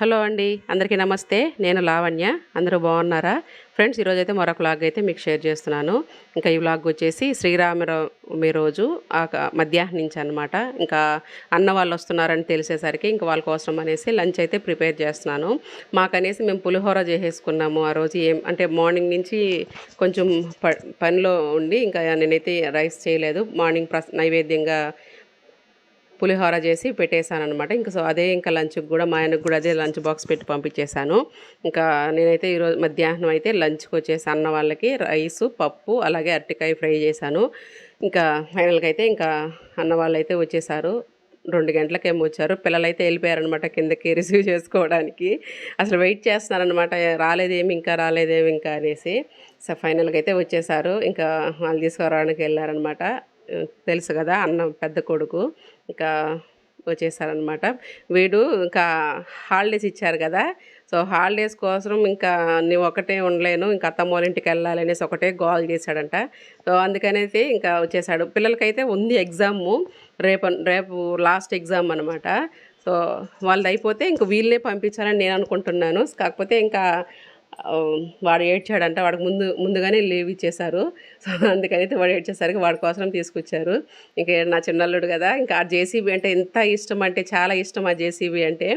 Hello అండి అందరికీ నమస్తే. నేను లావణ్య. అందరూ బాగున్నారా? ఫ్రెండ్స్ ఈరోజు అయితే మరొక వ్లాగ్ అయితే మీకు షేర్ చేస్తున్నాను. ఇంకా ఈ వ్లాగ్ వచ్చేసి శ్రీరామనవమి రోజు ఆ మధ్యాహ్నం నుంచి అనమాట ఇంకా అన్న వాళ్ళు వస్తున్నారని తెలిసేసరికి ఇంకా వాళ్ళ కోసం అనేసి లంచ్ అయితే ప్రిపేర్ చేస్తున్నాను. మాకనేసి మేము పులిహోర చేసేసుకున్నాము ఆ రోజు. ఏం అంటే మార్నింగ్ నుంచి కొంచెం ప పనిలో ఉండి ఇంకా నేనైతే రైస్ చేయలేదు. మార్నింగ్ నైవేద్యంగా పులిహోర చేసి పెట్టేశాను అనమాట ఇంకా సో అదే ఇంకా లంచ్కి కూడా మా ఆయనకు కూడా అదే లంచ్ బాక్స్ పెట్టి పంపించేశాను. ఇంకా నేనైతే ఈరోజు మధ్యాహ్నం అయితే లంచ్కి వచ్చేసి అన్న వాళ్ళకి రైసు పప్పు అలాగే అరటికాయ ఫ్రై చేశాను. ఇంకా ఫైనల్గా అయితే ఇంకా అన్న వాళ్ళు అయితే వచ్చేసారు. రెండు గంటలకేమో వచ్చారు. పిల్లలైతే వెళ్ళిపోయారనమాట కిందకి రిసీవ్ చేసుకోవడానికి. అసలు వెయిట్ చేస్తున్నారనమాట రాలేదేమి ఇంకా రాలేదేమి ఇంకా అనేసి. సో ఫైనల్గా అయితే వచ్చేసారు. ఇంకా వాళ్ళు తీసుకురావడానికి వెళ్ళారనమాట తెలుసు కదా అన్న పెద్ద కొడుకు. ఇంకా వచ్చేసారనమాట వీడు ఇంకా హాలిడేస్ ఇచ్చారు కదా. సో హాలిడేస్ కోసం ఇంకా నేను ఒకటే ఉండలేను ఇంకా అత్తమ్మ వాళ్ళ ఇంటికి వెళ్ళాలి అనేసి ఒకటే గోల్ చేశాడంట. సో అందుకనేసి ఇంకా వచ్చేసాడు. పిల్లలకైతే ఉంది ఎగ్జాము రేపు రేపు లాస్ట్ ఎగ్జామ్ అనమాట సో వాళ్ళది అయిపోతే ఇంక వీళ్ళే పంపించాలని నేను అనుకుంటున్నాను. కాకపోతే ఇంకా వాడు ఏడ్చాడంట వాడికి ముందు ముందుగానే లీవ్ ఇచ్చేశారు. సో అందుకనైతే వాడు ఏడ్చేసరికి వాడి కోసం తీసుకొచ్చారు. ఇంకా నా చిన్నల్లుడు కదా ఇంకా ఆ జేసీబీ అంటే ఎంత ఇష్టం అంటే చాలా ఇష్టం ఆ జేసీబీ అంటే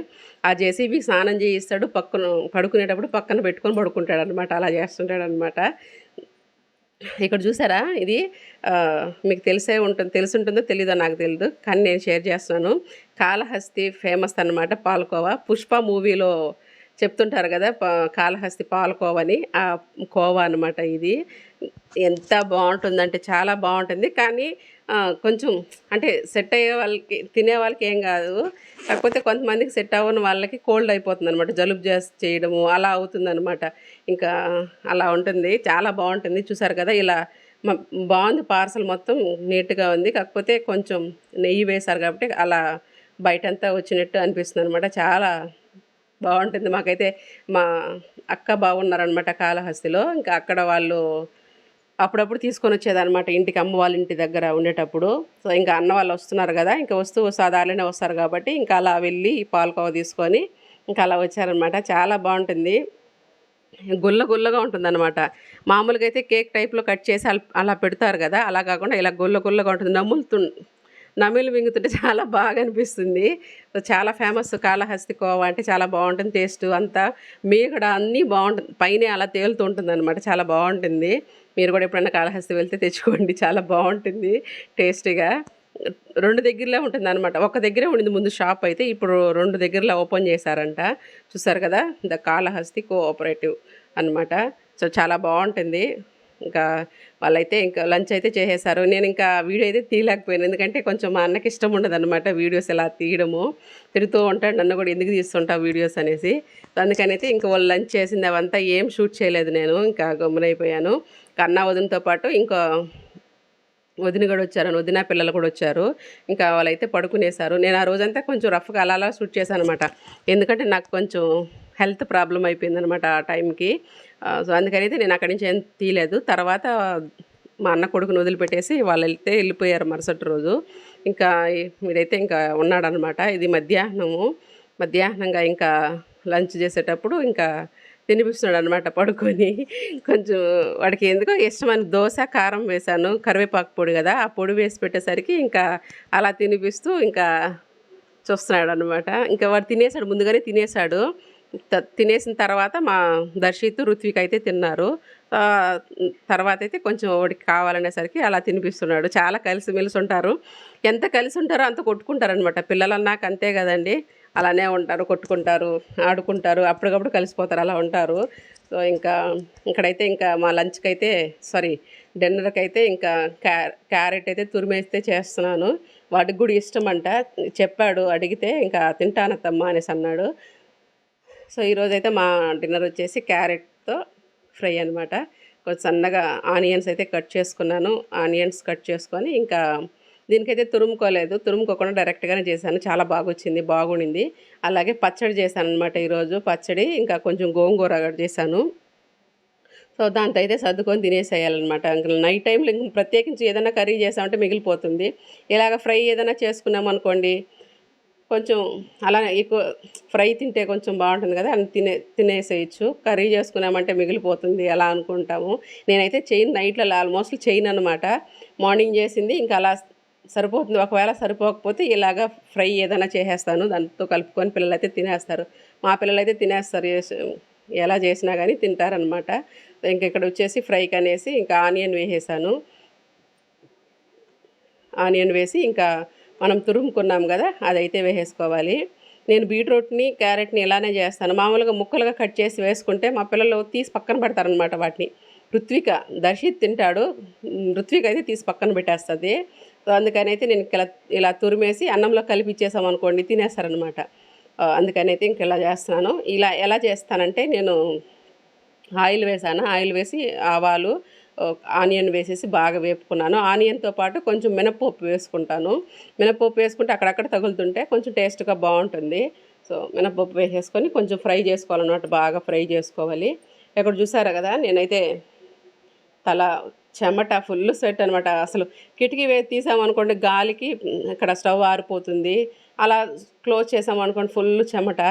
ఆ జేసీబీ స్నానం చేయిస్తాడు పక్కన పడుకునేటప్పుడు పక్కన పెట్టుకొని పడుకుంటాడు అనమాట అలా చేస్తుంటాడు అనమాట ఇక్కడ చూసారా? ఇది మీకు తెలిసే ఉంటుంది తెలిసి ఉంటుందో తెలీదో నాకు తెలియదు కానీ నేను షేర్ చేస్తున్నాను. కాళహస్తి ఫేమస్ అన్నమాట పాలకోవా. పుష్ప మూవీలో చెప్తుంటారు కదా కాళహస్తి పాలకోవని ఆ కోవ అనమాట ఇది. ఎంత బాగుంటుందంటే చాలా బాగుంటుంది. కానీ కొంచెం అంటే సెట్ అయ్యే వాళ్ళకి తినే వాళ్ళకి ఏం కాదు. కాకపోతే కొంతమందికి సెట్ అవ్వని వాళ్ళకి కోల్డ్ అయిపోతుంది అనమాట జలుబు చేసి చేయడము అలా అవుతుంది అనమాట ఇంకా అలా ఉంటుంది. చాలా బాగుంటుంది. చూసారు కదా ఇలా బాగుంది పార్సల్ మొత్తం నీట్గా ఉంది. కాకపోతే కొంచెం నెయ్యి వేశారు కాబట్టి అలా బయటంతా వచ్చినట్టు అనిపిస్తుంది అనమాట చాలా బాగుంటుంది. మాకైతే మా అక్క బాగున్నారనమాట కాళహస్తిలో. ఇంకా అక్కడ వాళ్ళు అప్పుడప్పుడు తీసుకొని వచ్చేదనమాట ఇంటికి అమ్మ వాళ్ళ ఇంటి దగ్గర ఉండేటప్పుడు. సో ఇంకా అన్న వాళ్ళు వస్తున్నారు కదా ఇంకా వస్తూ సాధారణనే వస్తారు కాబట్టి ఇంకా అలా వెళ్ళి పాలకోవ తీసుకొని ఇంకా అలా వచ్చారనమాట చాలా బాగుంటుంది. గుల్ల గుల్లగా ఉంటుందన్నమాట. మామూలుగా అయితే కేక్ టైప్లో కట్ చేసి అలా పెడతారు కదా అలా కాకుండా ఇలా గుల్ల గుల్లగా ఉంటుంది. నమ్ములుతు నమిలి మింగుతుంటే చాలా బాగా అనిపిస్తుంది. చాలా ఫేమస్ కాళహస్తి కోవా అంటే చాలా బాగుంటుంది. టేస్ట్ అంతా మీ కూడా అన్నీ బాగుంటుంది. పైన అలా తేలుతూ ఉంటుంది అనమాట చాలా బాగుంటుంది. మీరు కూడా ఎప్పుడైనా కాళహస్తి వెళ్తే తెచ్చుకోండి. చాలా బాగుంటుంది టేస్టీగా. రెండు దగ్గరలో ఉంటుంది అనమాట ఒక దగ్గరే ఉండింది ముందు షాప్ అయితే ఇప్పుడు రెండు దగ్గరలో ఓపెన్ చేశారంట. చూసారు కదా? ద కాళహస్తి కోఆపరేటివ్ అన్నమాట. సో చాలా బాగుంటుంది. ఇంకా వాళ్ళైతే ఇంకా లంచ్ అయితే చేసేసారు. నేను ఇంకా వీడియో అయితే తీయలేకపోయాను. ఎందుకంటే కొంచెం మా అన్నకి ఇష్టం ఉండదన్నమాట వీడియోస్ ఇలా తీయడము. తిరుగుతూ ఉంటాడు నన్ను కూడా ఎందుకు తీస్తుంటా వీడియోస్ అనేసి. అందుకనైతే ఇంకా వాళ్ళు లంచ్ చేసింది అవంతా ఏం షూట్ చేయలేదు నేను. ఇంకా గమ్మునైపోయాను. కన్నా వదినతో పాటు ఇంకా వదిన కూడా వచ్చారు. వదిన పిల్లలు కూడా వచ్చారు. ఇంకా వాళ్ళైతే పడుకునేశారు నేను ఆ రోజంతా కొంచెం రఫ్గా అలా అలా షూట్ చేశాను అనమాట ఎందుకంటే నాకు కొంచెం హెల్త్ ప్రాబ్లం అయిపోయింది అనమాట ఆ టైంకి. సో అందుకనైతే నేను అక్కడి నుంచి ఏం తీయలేదు. తర్వాత మా అన్న కొడుకుని వదిలిపెట్టేసి వాళ్ళు వెళ్తే వెళ్ళిపోయారు మరుసటి రోజు. ఇంకా వీడైతే ఇంకా ఉన్నాడనమాట ఇది మధ్యాహ్నము. మధ్యాహ్నంగా ఇంకా లంచ్ చేసేటప్పుడు ఇంకా తినిపిస్తున్నాడు అనమాట పడుకొని. కొంచెం వాడికి ఎందుకో ఇష్టమైన దోశ కారం వేశాను. కరివేపాకు పొడి కదా ఆ పొడి వేసి పెట్టేసరికి ఇంకా అలా తినిపిస్తూ ఇంకా చూస్తున్నాడు అనమాట ఇంకా వాడు తినేసాడు ముందుగానే తినేసాడు. తినేసిన తర్వాత మా దర్శిత్ ఋత్విక్ అయితే తిన్నారు. తర్వాత అయితే కొంచెం వాడికి కావాలనేసరికి అలా తినిపిస్తున్నాడు. చాలా కలిసిమెలిసి ఉంటారు. ఎంత కలిసి ఉంటారో అంత కొట్టుకుంటారనమాట పిల్లలు అన్నాక అంతే కదండి. అలానే ఉంటారు కొట్టుకుంటారు ఆడుకుంటారు అప్పటికప్పుడు కలిసిపోతారు అలా ఉంటారు. సో ఇంకా ఇక్కడైతే ఇంకా మా లంచ్కి అయితే సారీ డిన్నర్కి అయితే ఇంకా క్యా క్యారెట్ అయితే తురిమేస్తే చేస్తున్నాను. వాడికి కూడా ఇష్టం అంట చెప్పాడు అడిగితే ఇంకా తింటానత్తమ్మా అనేసి అన్నాడు. సో ఈరోజు అయితే మా డిన్నర్ వచ్చేసి క్యారెట్తో ఫ్రై అనమాట కొంచెం సన్నగా ఆనియన్స్ అయితే కట్ చేసుకున్నాను. ఆనియన్స్ కట్ చేసుకొని ఇంకా దీనికైతే తురుముకోలేదు. తురుముకోకుండా డైరెక్ట్గానే చేశాను. చాలా బాగా వచ్చింది బాగుండింది. అలాగే పచ్చడి చేశాను అనమాట ఈరోజు పచ్చడి. ఇంకా కొంచెం గోంగూర చేశాను. సో దాంతో అయితే సర్దుకొని తినేసేయాలన్నమాట. ఇంకా నైట్ టైంలో ఇంక ప్రత్యేకించి ఏదైనా కర్రీ చేసామంటే మిగిలిపోతుంది. ఇలాగ ఫ్రై ఏదైనా చేసుకున్నాం అనుకోండి కొంచెం అలా ఎక్కువ ఫ్రై తింటే కొంచెం బాగుంటుంది కదా అని తినే తినేసేయచ్చు. కర్రీ చేసుకున్నామంటే మిగిలిపోతుంది అలా అనుకుంటాము. నేనైతే చెయిన్ నైట్లో ఆల్మోస్ట్ చైన్ అనమాట మార్నింగ్ చేసింది ఇంకా అలా సరిపోతుంది. ఒకవేళ సరిపోకపోతే ఇలాగా ఫ్రై ఏదైనా చేసేస్తాను. దాంతో కలుపుకొని పిల్లలు అయితే తినేస్తారు. మా పిల్లలు అయితే తినేస్తారు ఎలా చేసినా కానీ తింటారనమాట ఇంక ఇక్కడ వచ్చేసి ఫ్రైకి అనేసి ఇంకా ఆనియన్ వేసేసాను. ఆనియన్ వేసి ఇంకా మనం తురుముకున్నాం కదా అదైతే వేసేసుకోవాలి. నేను బీట్రూట్ని క్యారెట్ని ఇలానే చేస్తాను. మామూలుగా ముక్కలుగా కట్ చేసి వేసుకుంటే మా పిల్లలు తీసి పక్కన పెడతారనమాట వాటిని. ఋత్విక దర్శిత్ తింటాడు. ఋత్విక అయితే తీసి పక్కన పెట్టేస్తుంది. సో అందుకని అయితే నేను ఇలా ఇలా తురిమేసి అన్నంలో కలిపి ఇచ్చేసాం అనుకోండి తినేస్తారనమాట అందుకనైతే అందుకని అయితే ఇంక ఇలా చేస్తున్నాను. ఇలా ఎలా చేస్తానంటే నేను ఆయిల్ వేసాను. ఆయిల్ వేసి ఆవాలు ఆనియన్ వేసేసి బాగా వేపుకున్నాను. ఆనియన్తో పాటు కొంచెం మినపప్పు వేసుకుంటాను. మినపప్పు వేసుకుంటే అక్కడక్కడ తగులుతుంటే కొంచెం టేస్ట్గా బాగుంటుంది. సో మినపప్పు వేసేసుకొని కొంచెం ఫ్రై చేసుకోవాలన్నమాట బాగా ఫ్రై చేసుకోవాలి. ఇక్కడ చూసారా కదా నేనైతే తల చెమట ఫుల్ స్వెట్ అనమాట అసలు కిటికీ వే తీసామనుకోండి గాలికి ఇక్కడ స్టవ్ ఆరిపోతుంది. అలా క్లోజ్ చేసామనుకోండి ఫుల్ చెమట.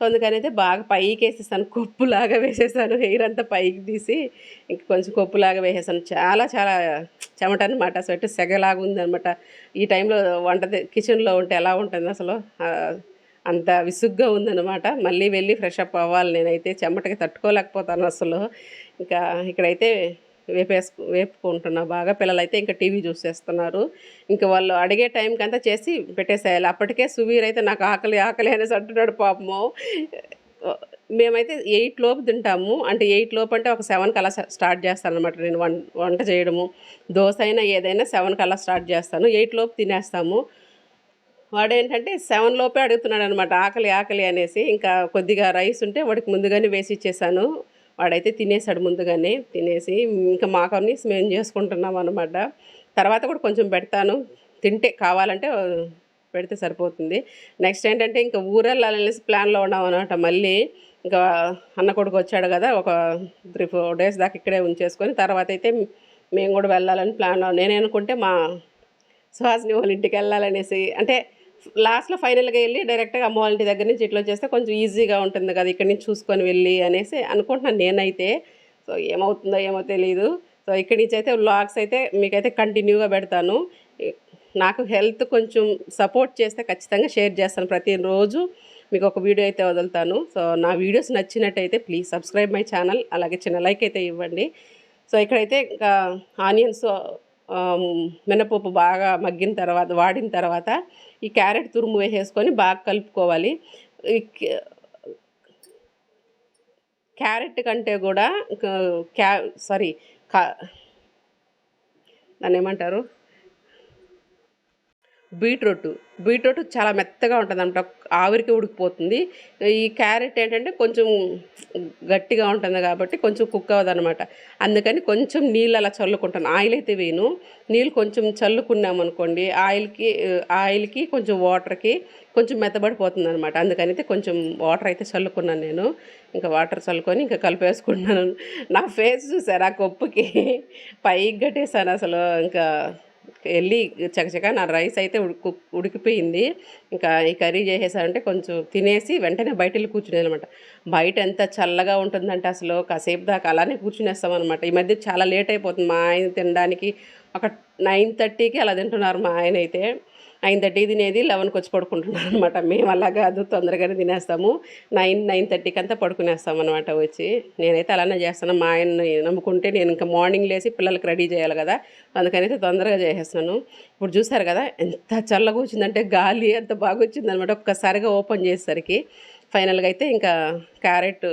సో అందుకని అయితే బాగా పైకి వేసేసాను కొప్పులాగా వేసేసాను హెయిర్ అంతా పైకి తీసి ఇంక కొంచెం కొప్పులాగా వేసేసాను. చాలా చాలా చెమట అనమాట స్వెట్ సెగలాగా ఉందనమాట ఈ టైంలో వంట కిచెన్లో ఉంటే ఎలా ఉంటుంది అసలు? అంత విసుగ్గా ఉందనమాట మళ్ళీ వెళ్ళి ఫ్రెష్ అప్ అవ్వాలి నేనైతే చెమటకి తట్టుకోలేకపోతాను అసలు. ఇంకా ఇక్కడైతే వేపేసుకు వేపుకుంటున్నా. బాగా పిల్లలైతే ఇంకా టీవీ చూసేస్తున్నారు. ఇంకా వాళ్ళు అడిగే టైంకి అంతా చేసి పెట్టేసేయాలి. అప్పటికే సువీర్ అయితే నాకు ఆకలి ఆకలి అనేసి అంటున్నాడు పాపము. మేమైతే ఎయిట్ లోపు తింటాము. అంటే ఎయిట్ లోపు అంటే ఒక సెవెన్కి అలా స్టార్ట్ చేస్తాను అనమాట నేను వం వంట చేయడము. దోశ అయినా ఏదైనా సెవెన్కి అలా స్టార్ట్ చేస్తాను. ఎయిట్ లోపు తినేస్తాము. వాడు ఏంటంటే సెవెన్ లోపే అడుగుతున్నాడు అనమాట ఆకలి ఆకలి అనేసి. ఇంకా కొద్దిగా రైస్ ఉంటే వాడికి ముందుగానే వేసి ఇచ్చేసాను. వాడైతే తినేసాడు ముందుగానే తినేసి ఇంకా మాకని మేము చేసుకుంటున్నాం అనమాట తర్వాత కూడా కొంచెం పెడతాను. తింటే కావాలంటే పెడితే సరిపోతుంది. నెక్స్ట్ ఏంటంటే ఇంకా ఊరెళ్ళాలనేసి ప్లాన్లో ఉన్నాం అనమాట మళ్ళీ ఇంకా అన్న కొడుకు వచ్చాడు కదా ఒక త్రీ ఫోర్ డేస్ దాకా ఇక్కడే ఉంచేసుకొని తర్వాత అయితే మేము కూడా వెళ్ళాలని ప్లాన్లో నేను అనుకుంటే మా సుహాసిని వాళ్ళ ఇంటికి వెళ్ళాలనేసి అంటే లాస్ట్లో ఫైనల్గా వెళ్ళి డైరెక్ట్గా అమ్మ వాళ్ళ దగ్గర నుంచి ఇట్లా చేస్తే కొంచెం ఈజీగా ఉంటుంది కదా ఇక్కడి నుంచి చూసుకొని వెళ్ళి అనేసి అనుకుంటున్నాను నేనైతే. సో ఏమవుతుందో ఏమో తెలియదు సో ఇక్కడి నుంచి అయితే వ్లాగ్స్ అయితే మీకైతే కంటిన్యూగా పెడతాను. నాకు హెల్త్ కొంచెం సపోర్ట్ చేస్తే ఖచ్చితంగా షేర్ చేస్తాను ప్రతిరోజు మీకు ఒక వీడియో అయితే వదులుతాను. సో నా వీడియోస్ నచ్చినట్టయితే ప్లీజ్ సబ్స్క్రైబ్ మై ఛానల్ అలాగే చిన్న లైక్ అయితే ఇవ్వండి. సో ఇక్కడైతే ఇంకా ఆనియన్స్ మినపప్పు బాగా మగ్గిన తర్వాత వాడిన తర్వాత ఈ క్యారెట్ తురుము వేసేసుకొని బాగా కలుపుకోవాలి. ఈ క్యా- క్యారెట్ కంటే కూడా క్యా సారీ కా దాన్ని ఏమంటారు? బీట్రూట్. బీట్రూట్ చాలా మెత్తగా ఉంటుంది అనమాట ఆవిరికి ఉడికిపోతుంది. ఈ క్యారెట్ ఏంటంటే కొంచెం గట్టిగా ఉంటుంది కాబట్టి కొంచెం కుక్ అవ్వదనమాట అందుకని కొంచెం నీళ్ళు అలా చల్లుకుంటాను. ఆయిల్ అయితే వేయను. నీళ్ళు కొంచెం చల్లుకున్నాం అనుకోండి ఆయిల్కి ఆయిల్కి కొంచెం వాటర్కి కొంచెం మెత్తబడిపోతుంది అనమాట అందుకని అయితే కొంచెం వాటర్ అయితే చల్లుకున్నాను నేను. ఇంకా వాటర్ చల్లుకొని ఇంకా కలిపేసుకుంటున్నాను. నా ఫేస్ చూసారు? ఆ కొప్పుకి. పైకి గట్టేసాను అసలు. ఇంకా వెళ్ళి చకచక నా రైస్ అయితే ఉడుకు ఉడికిపోయింది. ఇంకా ఈ కర్రీ చేసేసారంటే కొంచెం తినేసి వెంటనే బయట వెళ్ళి కూర్చునేది అనమాట బయట ఎంత చల్లగా ఉంటుందంటే అసలు కాసేపు దాకా అలానే కూర్చునేస్తాం అనమాట ఈ మధ్య చాలా లేట్ అయిపోతుంది మా ఆయన తినడానికి. ఒక నైన్ థర్టీకి అలా తింటున్నారు మా ఆయన అయితే. నైన్ థర్టీ తినేది లెవెన్కి వచ్చి పడుకుంటున్నాను అనమాట మేము అలా కాదు తొందరగానే తినేస్తాము. నైన్ నైన్ థర్టీకి అంతా పడుకునేస్తాం అనమాట వచ్చి. నేనైతే అలానే చేస్తాను. మా ఆయన్ని నమ్ముకుంటే నేను ఇంకా మార్నింగ్ లేసి పిల్లలకి రెడీ చేయాలి కదా. అందుకనైతే తొందరగా చేసేస్తాను. ఇప్పుడు చూసారు కదా ఎంత చల్లగా వచ్చిందంటే గాలి ఎంత బాగా వచ్చింది అనమాట ఒక్కసారిగా ఓపెన్ చేసేసరికి ఫైనల్గా అయితే ఇంకా క్యారెట్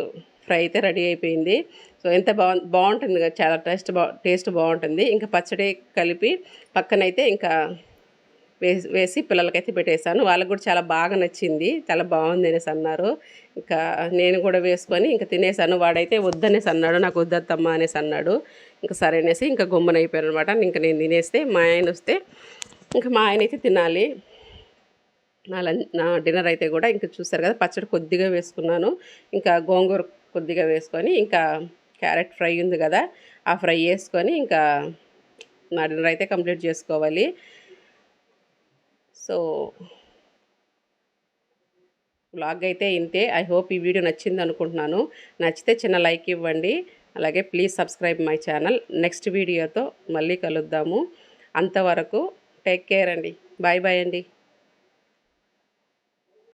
ఫ్రై అయితే రెడీ అయిపోయింది. సో ఎంత బాగు బాగుంటుంది కదా చాలా టేస్ట్ బా టేస్ట్ బాగుంటుంది. ఇంకా పచ్చడి కలిపి పక్కనైతే ఇంకా వేసి వేసి పిల్లలకైతే పెట్టేశాను. వాళ్ళకి కూడా చాలా బాగా నచ్చింది. చాలా బాగుంది అనేసి అన్నారు. ఇంకా నేను కూడా వేసుకొని ఇంకా తినేసాను వాడైతే వద్దనేసి అన్నాడు. నాకు వద్దత్తమ్మ అనేసి అన్నాడు. ఇంకా సరే అనేసి ఇంకా గమ్మున అయిపోయాను అనమాట ఇంకా నేను తినేస్తే మా ఆయన వస్తే ఇంకా మా ఆయన అయితే తినాలి. నా లంచ్ నా డిన్నర్ అయితే కూడా ఇంకా చూస్తారు కదా పచ్చడి కొద్దిగా వేసుకున్నాను. ఇంకా గోంగూర కొద్దిగా వేసుకొని ఇంకా క్యారెట్ ఫ్రై ఉంది కదా ఆ ఫ్రై వేసుకొని ఇంకా నా డిన్నర్ అయితే కంప్లీట్ చేసుకోవాలి. సో వ్లాగ్ అయితే ఇంతే. ఐ హోప్ ఈ వీడియో నచ్చింది అనుకుంటున్నాను. నచ్చితే చిన్న లైక్ ఇవ్వండి. అలాగే please subscribe my channel next వీడియోతో మళ్ళీ కలుద్దాము. అంతవరకు టేక్ కేర్ అండి. బాయ్ బాయ్ అండి.